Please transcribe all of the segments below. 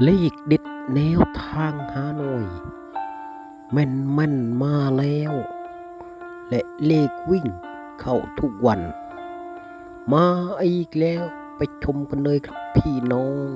เลขเด็ดแนวทางฮานอยแม่นแม่นมาแล้ว และเลขวิ่งเข้าทุกวัน มาอีกแล้วไปชมกันเลยครับพี่น้อง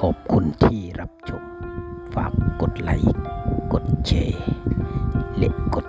ขอบคุณที่รับชม ฝากกดไลค์ กดแชร์ และกด